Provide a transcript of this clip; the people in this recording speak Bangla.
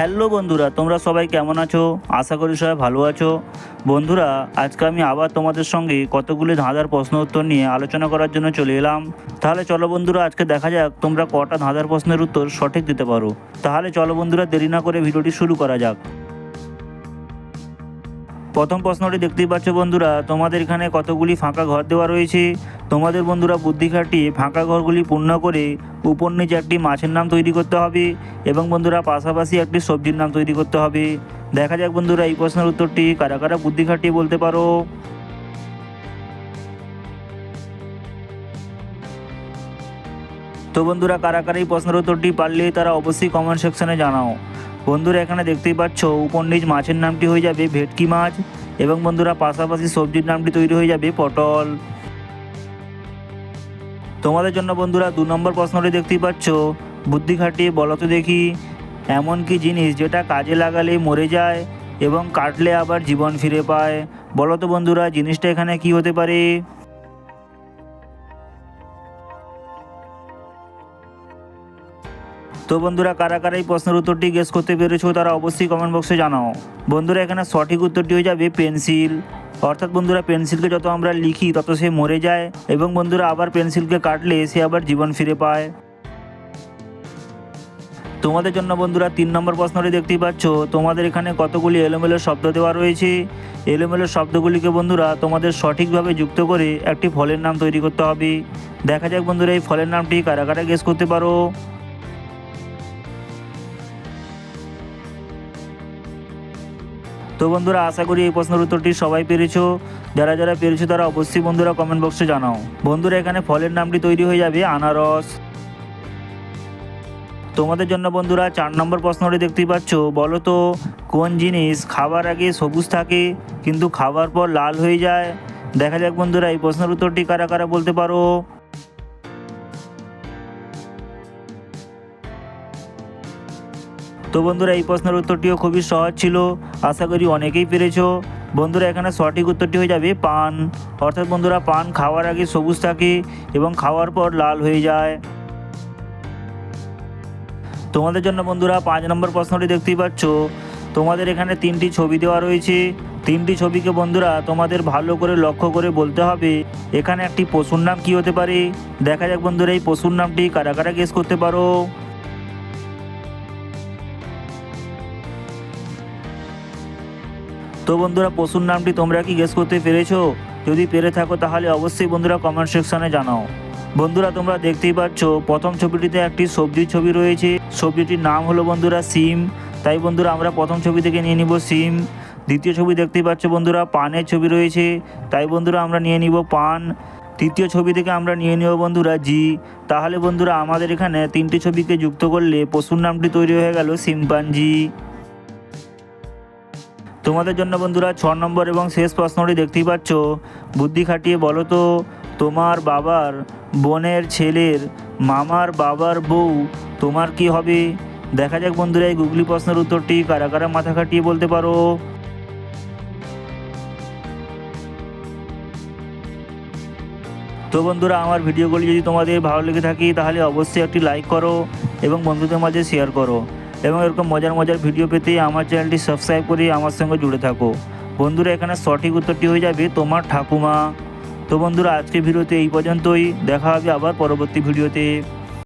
হ্যালো বন্ধুরা, তোমরা সবাই কেমন আছো? আশা করি সবাই ভালো আছো। বন্ধুরা, আজকে আমি আবার তোমাদের সঙ্গে কতগুলি ধাঁধার প্রশ্ন উত্তর নিয়ে আলোচনা করার জন্য চলে এলাম। তাহলে চলো বন্ধুরা, আজকে দেখা যাক তোমরা কটা ধাঁধার প্রশ্নের উত্তর সঠিক দিতে পারো। তাহলে চলো বন্ধুরা, দেরি না করে ভিডিওটি শুরু করা যাক। প্রথম প্রশ্নটি দেখতেই পাচ্ছ বন্ধুরা, তোমাদের এখানে কতগুলি ফাঁকা ঘর দেওয়া রয়েছে? তোমাদের বন্ধুরা বুদ্ধি খাটিয়ে ফাঁকা ঘরগুলি পূর্ণ করে উপর নিচে একটি মাছের নাম তৈরি করতে হবে এবং বন্ধুরা পাশাপাশি একটি সবজির নাম তৈরি করতে হবে। দেখা যাক বন্ধুরা এই প্রশ্নের উত্তরটি কারা কারা বুদ্ধি খাটিয়ে বলতে পারো। তো বন্ধুরা কারা কারা এই প্রশ্নের উত্তরটি পারলে তারা অবশ্যই কমেন্ট সেকশনে জানাও। বন্ধুরা, এখানে দেখতেই পাচ্ছ নিচ মাছের নামটি হয়ে যাবে ভেটকি মাছ এবং বন্ধুরা, পাশাপাশি সবজির নামটি তৈরি হয়ে যাবে পটল। তোমাদের জন্য বন্ধুরা, দু নম্বর প্রশ্নটি দেখতেই পাচ্ছ, বুদ্ধি খাটিয়ে বলো তো দেখি, এমন কি জিনিস যেটা কাজে লাগালে মরে যায় এবং কাটলে আবার জীবন ফিরে পায়? বলো তো বন্ধুরা, জিনিসটা এখানে কি হতে পারে? তো বন্ধুরা, কারা কারা এই প্রশ্নের উত্তরটি গেস করতে পেরেছ তারা অবশ্যই কমেন্ট বক্সে জানাও। বন্ধুরা, এখানে সঠিক উত্তরটি হয়ে যাবে পেন্সিল অর্থাৎ বন্ধুরা পেন্সিলকে যত আমরা লিখি, তত সে মরে যায় এবং বন্ধুরা, আবার পেন্সিলকে কাটলে সে আবার জীবন ফিরে পায়। তোমাদের জন্য বন্ধুরা, তিন নম্বর প্রশ্নটি দেখতেই পাচ্ছ। তোমাদের এখানে কতগুলি এলোমেলো শব্দ দেওয়া রয়েছে? এলোমেলো শব্দগুলিকে বন্ধুরা, তোমাদের সঠিকভাবে যুক্ত করে একটি ফলের নাম তৈরি করতে হবে। দেখা যাক বন্ধুরা, এই ফলের নামটি কারা কারা গেস করতে পারো। তো বন্ধুরা, আশা করি এই প্রশ্নের উত্তরটি সবাই পেরেছ। যারা যারা পেরেছ তারা অবশ্যই বন্ধুরা কমেন্ট বক্সে জানাও। বন্ধুরা, এখানে ফলের নামটি তৈরি হয়ে যাবে, আনারস। তোমাদের জন্য বন্ধুরা, চার নম্বর প্রশ্নটি দেখতেই পাচ্ছ। বলো তো, কোন জিনিস খাবার আগে সবুজ থাকে, কিন্তু খাবার পর লাল হয়ে যায়? দেখা যাক বন্ধুরা, এই প্রশ্নের উত্তরটি কারা কারা বলতে পারো? তো বন্ধুরা, এই প্রশ্নের উত্তরটিও খুবই সহজ ছিল। আশা করি অনেকেই পেরেছ। বন্ধুরা, এখানে সঠিক উত্তরটি হয়ে যাবে পান। অর্থাৎ বন্ধুরা, পান খাওয়ার আগে সবুজ থাকে এবং খাওয়ার পর লাল হয়ে যায়। তোমাদের জন্য বন্ধুরা, পাঁচ নম্বর প্রশ্নটি দেখতেই পাচ্ছ। তোমাদের এখানে তিনটি ছবি দেওয়া রয়েছে। তিনটি ছবিকে বন্ধুরা, তোমাদের ভালো করে লক্ষ্য করে বলতে হবে। এখানে একটি পশুর নাম কি হতে পারে? দেখা যাক বন্ধুরা, এই পশুর নামটি কারা কারা গেস করতে পারো। তো বন্ধুরা পশুর নামটি তোমরা কি গেস করতে পেরেছ? যদি পেরে থাকো তাহলে অবশ্যই বন্ধুরা কমেন্ট সেকশনে জানাও। বন্ধুরা তোমরা দেখতেই পাচ্ছ, প্রথম ছবিটিতে একটি সবজির ছবি রয়েছে। সবজিটির নাম হলো বন্ধুরা সিম। তাই বন্ধুরা আমরা প্রথম ছবি থেকে নিয়ে নিব সিম। দ্বিতীয় ছবি দেখতেই পাচ্ছ বন্ধুরা পানের ছবি রয়েছে। তাই বন্ধুরা আমরা নিয়ে নিব পান। তৃতীয় ছবি থেকে আমরা নিয়ে নেব বন্ধুরা জি। তাহলে বন্ধুরা আমাদের এখানে তিনটি ছবিকে যুক্ত করলে পশুর নামটি তৈরি হয়ে গেল সিম্পাঞ্জি তোমাদের জন্য বন্ধুরা ছ নম্বর এবং শেষ প্রশ্নটি দেখতেই পাচ্ছ। বুদ্ধি খাটিয়ে বলো তো, তোমার বাবার বোনের ছেলের মামার বাবার বউ তোমার কি হবে? দেখা যাক বন্ধুরা এই গুগলি প্রশ্নের উত্তরটি কারা কারা মাথা খাটিয়ে বলতে পারো। তো বন্ধুরা, আমার ভিডিওগুলি যদি তোমাদের ভালো লেগে থাকে তাহলে অবশ্যই একটি লাইক করো এবং বন্ধুদের মাঝে শেয়ার করো। এবং এরকম মজার মজার ভিডিও পেতে আমার চ্যানেলটি সাবস্ক্রাইব করে আমার সঙ্গে জুড়ে থাকো। বন্ধুরা, এখানে সঠিক উত্তরটি হয়ে যাবে তোমার ঠাকুমা। তো বন্ধুরা, আজকের ভিডিওতে এই পর্যন্তই। দেখা হবে আবার পরবর্তী ভিডিওতে